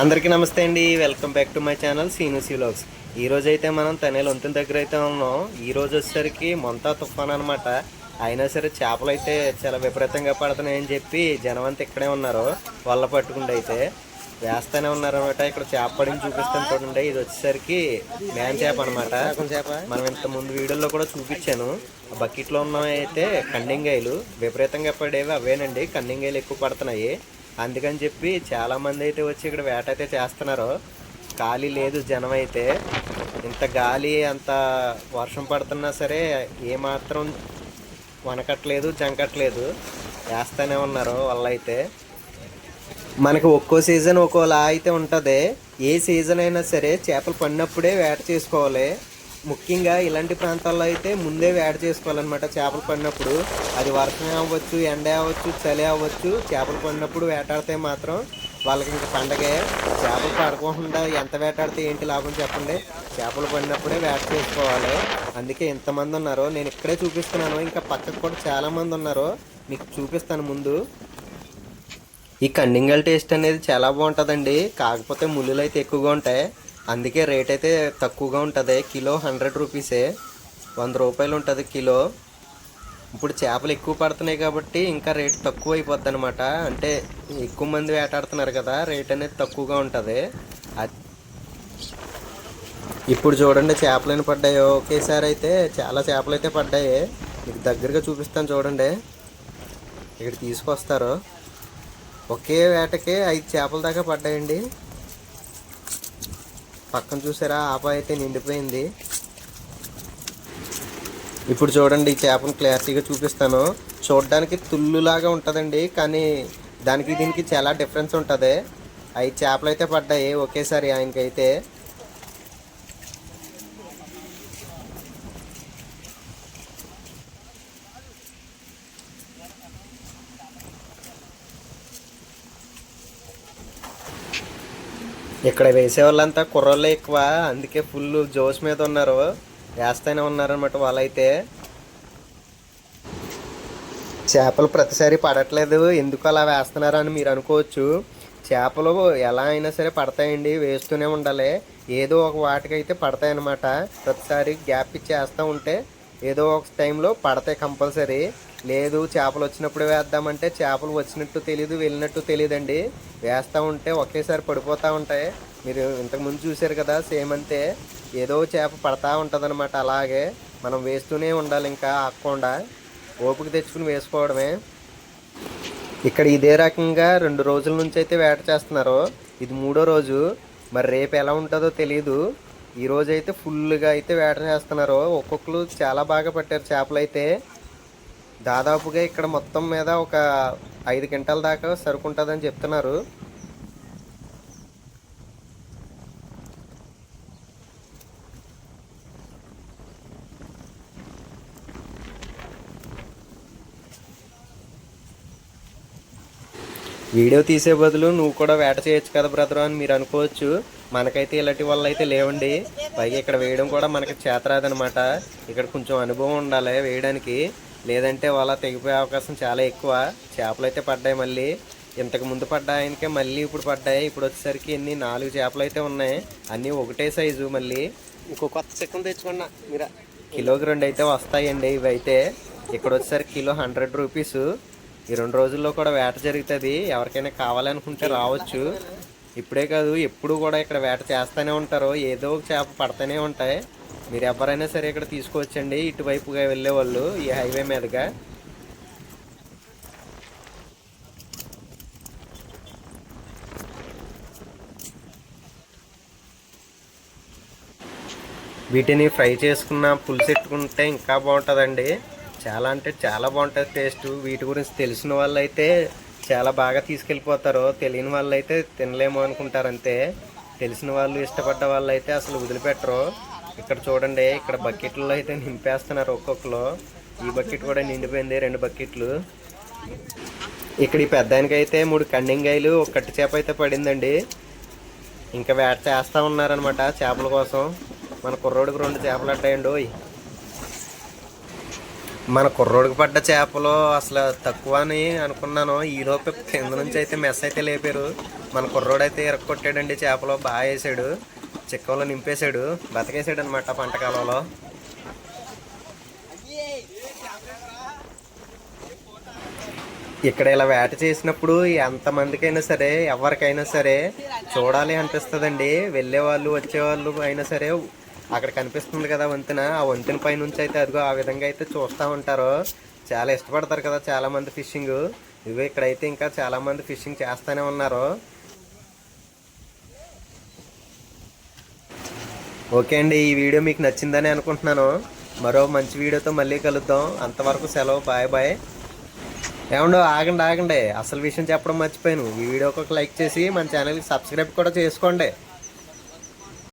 అందరికీ నమస్తే అండి. Welcome back to my channel సీనుసీ vlogs ఈ రోజు అయితే మనం తనేలు వంతెన దగ్గర అయితే ఉన్నాం. ఈ రోజు వచ్చేసరికి మొంతా తుఫాన్ అనమాట అయినా సరే చేపలు అయితే చాలా విపరీతంగా పడుతున్నాయని చెప్పి జనం అంతా ఇక్కడే ఉన్నారు. వల్ల పట్టుకుంటే అయితే వేస్తానే ఉన్నారనమాట ఇక్కడ చేప పడింది చూపిస్తాను చూడండి. ఇది వచ్చేసరికి మ్యాన్ చేప అనమాట చేప. మనం ఇంత ముందు వీడియోలో కూడా చూపించాను. ఆ బకెట్లో ఉన్నవి అయితే కండింగాయలు. విపరీతంగా పడేవి అవేనండి. కండింగాయలు ఎక్కువ పడుతున్నాయి. అందుకని చెప్పి చాలా మంది అయితే వచ్చి ఇక్కడ వేట అయితే చేస్తున్నారు. ఖాళీ లేదు జనం అయితే. ఇంత గాలి అంత వర్షం పడుతున్నా సరే ఏమాత్రం వనకట్లేదు జంకట్లేదు వేస్తూనే ఉన్నారు వాళ్ళైతే. మనకి ఒక్కో సీజన్ ఒక్కోలా అయితే ఉంటుంది. ఏ సీజన్ అయినా సరే చేపలు పడినప్పుడే వేట చేసుకోవాలి. ముఖ్యంగా ఇలాంటి ప్రాంతాల్లో అయితే ముందే వేట చేసుకోవాలన్నమాట చేపలు పడినప్పుడు. అది వర్షం అవ్వచ్చు ఎండ అవ్వచ్చు చలి అవ్వచ్చు చేపలు పడినప్పుడు వేటాడితే మాత్రం వాళ్ళకి ఇంకా పండగే. చేపలు పడకుండా ఎంత వేటాడితే ఏంటి లాభం చెప్పండి? చేపలు పడినప్పుడే వేట చేసుకోవాలి. అందుకే ఇంతమంది ఉన్నారు నేను ఇక్కడే చూపిస్తున్నాను. ఇంకా పక్కకు కూడా చాలామంది ఉన్నారు మీకు చూపిస్తాను ముందు. ఈ కన్నింగల్ టేస్ట్ అనేది చాలా బాగుంటుందండి. కాకపోతే ముళ్ళులు అయితే ఎక్కువగా ఉంటాయి. అందుకే రేట్ అయితే తక్కువగా ఉంటుంది. కిలో హండ్రెడ్ రూపీసే. వంద రూపాయలు ఉంటుంది కిలో. ఇప్పుడు చేపలు ఎక్కువ పడుతున్నాయి కాబట్టి ఇంకా రేట్ తక్కువ అయిపోద్ది అనమాట అంటే ఎక్కువ మంది వేటాడుతున్నారు కదా రేట్ అనేది తక్కువగా ఉంటుంది. ఇప్పుడు చూడండి చేపలు పడ్డాయో. ఒకేసారి అయితే చాలా చేపలు అయితే పడ్డాయి. మీకు దగ్గరగా చూపిస్తాను చూడండి. ఇక్కడ తీసుకొస్తారు. ఒకే వేటకే ఐదు చేపల దాకా పడ్డాయండి. పక్కన చూసారా ఆప అయితే నిండిపోయింది. ఇప్పుడు చూడండి ఈ చేపను క్లారిటీగా చూపిస్తాను. చూడడానికి తుల్లులాగా ఉంటుందండి కానీ దానికి దీనికి చాలా డిఫరెన్స్ ఉంటుంది. ఐదు చేపలు అయితే పడ్డాయి ఒకేసారి ఆయనకైతే. ఇక్కడ వేసే వాళ్ళంతా కుర్రోళ్ళే ఎక్కువ. అందుకే ఫుల్ జోష్ మీద ఉన్నారు. వేస్తూనే ఉన్నారనమాట వాళ్ళైతే. చేపలు ప్రతిసారి పడట్లేదు. ఎందుకు అలా వేస్తున్నారని మీరు అనుకోవచ్చు. చేపలు ఎలా అయినా సరే పడతాయండి. వేస్తూనే ఉండాలి. ఏదో ఒక వాటికైతే పడతాయి అన్నమాట ప్రతిసారి గ్యాప్ ఇచ్చి వేస్తూ ఉంటే ఏదో ఒక టైంలో పడతాయి కంపల్సరీ. లేదు చేపలు వచ్చినప్పుడు వేద్దామంటే చేపలు వచ్చినట్టు తెలియదు వెళ్ళినట్టు తెలియదండి వేస్తూ ఉంటే ఒకేసారి పడిపోతూ ఉంటాయి. మీరు ఇంతకుముందు చూశారు కదా సేమ్ అంతే. ఏదో చేప పడతా ఉంటుందన్నమాట అలాగే. మనం వేస్తూనే ఉండాలి ఇంకా ఆకుండా ఓపిక తెచ్చుకుని వేసుకోవడమే. ఇక్కడ ఇదే రకంగా రెండు రోజుల నుంచి అయితే వేట చేస్తున్నారు. ఇది మూడో రోజు. మరి రేపు ఎలా ఉంటుందో తెలియదు ఈ రోజు అయితే ఫుల్గా అయితే వేట చేస్తున్నారు. ఒక్కొక్కరు చాలా బాగా పట్టారు చేపలు అయితే. దాదాపుగా ఇక్కడ మొత్తం మీద ఒక ఐదు గంటల దాకా సరుకుంటుందని చెప్తున్నారు. వీడియో తీసే బదులు నువ్వు కూడా వేట చేయొచ్చు కదా బ్రదర్ అని మీరు అనుకోవచ్చు. మనకైతే ఇలాంటి వల్ల అయితే లేవండి. పైగా ఇక్కడ వేయడం కూడా మనకి చేతరాదనమాట. ఇక్కడ కొంచెం అనుభవం ఉండాలి వేయడానికి. లేదంటే వాళ్ళ తెగిపోయే అవకాశం చాలా ఎక్కువ. చేపలు అయితే పడ్డాయి మళ్ళీ. ఇంతకు ముందు పడ్డాయనికే మళ్ళీ ఇప్పుడు పడ్డాయి. ఇప్పుడు వచ్చేసరికి ఎన్ని? నాలుగు చేపలు అయితే ఉన్నాయి. అన్నీ ఒకటే సైజు మళ్ళీ. ఇంకో కొత్త చికెన్ తెచ్చుకున్నా. మీరు? కిలోకి రెండు అయితే వస్తాయండి ఇవి అయితే ఇక్కడ వచ్చేసరికి కిలో హండ్రెడ్ రూపీస్. ఈ రెండు రోజుల్లో కూడా వేట జరుగుతుంది. ఎవరికైనా కావాలనుకుంటే రావచ్చు. ఇప్పుడే కాదు ఎప్పుడు కూడా ఇక్కడ వేట చేస్తూనే ఉంటారు. ఏదో ఒక చేప పడతానే ఉంటాయి. మీరు ఎవరైనా సరే ఇక్కడ తీసుకోవచ్చండి ఇటువైపుగా వెళ్ళే వాళ్ళు ఈ హైవే మీదుగా. వీటిని ఫ్రై చేసుకున్న పులుసు పెట్టుకుంటే ఇంకా బాగుంటుందండి. చాలా అంటే చాలా బాగుంటుంది టేస్ట్. వీటి గురించి తెలిసిన వాళ్ళు అయితే చాలా బాగా తీసుకెళ్ళిపోతారు తెలియని వాళ్ళు అయితే తినలేము అనుకుంటారు అంతే. తెలిసిన వాళ్ళు ఇష్టపడ్డ వాళ్ళు అయితే అసలు వదిలిపెట్టరు. ఇక్కడ చూడండి ఇక్కడ బకెట్లో అయితే నింపేస్తున్నారు ఒక్కొక్కరు. ఈ బకెట్ కూడా నిండిపోయింది రెండు బకెట్లు. ఇక్కడ ఈ పెద్దానికి అయితే మూడు కండింగాయలు ఒక కట్టి చేప అయితే పడిందండి. ఇంకా వేట చేస్తూ ఉన్నారనమాట చేపల కోసం. మన కుర్రోడికి రెండు చేపలు అట్టాయండి మన కుర్రోడికి పడ్డ చేపలు అసలు తక్కువ అని అనుకున్నాను. ఈలోపు కింద నుంచి అయితే మెస్ అయితే లేపారు. మన కుర్రోడు అయితే ఇరక్కొట్టాడండి చేపలు బాగా వేసాడు. చిక్కలో నింపేశాడు. బతికేసాడు అనమాట పంటకాలంలో ఇక్కడ ఇలా వేట చేసినప్పుడు ఎంతమందికైనా సరే ఎవరికైనా సరే చూడాలి అనిపిస్తుందండి. వెళ్ళే వాళ్ళు వచ్చేవాళ్ళు అయినా సరే అక్కడ కనిపిస్తుంది కదా వంతెన. ఆ వంతెన పై నుంచి అయితే అదిగో ఆ విధంగా అయితే చూస్తూ ఉంటారు. చాలా ఇష్టపడతారు కదా చాలామంది ఫిషింగ్. ఇవి ఇక్కడైతే ఇంకా చాలామంది ఫిషింగ్ చేస్తూనే ఉన్నారు. ఓకే అండి ఈ వీడియో మీకు నచ్చిందని అనుకుంటున్నాను. మరో మంచి వీడియోతో మళ్ళీ కలుద్దాం. అంతవరకు సెలవు బాయ్ బాయ్. ఏమండో ఆగండి ఆగండి. అసలు విషయం చెప్పడం మర్చిపోయాను. ఈ వీడియోకి ఒక లైక్ చేసి మన ఛానల్కి సబ్స్క్రైబ్ కూడా చేసుకోండి.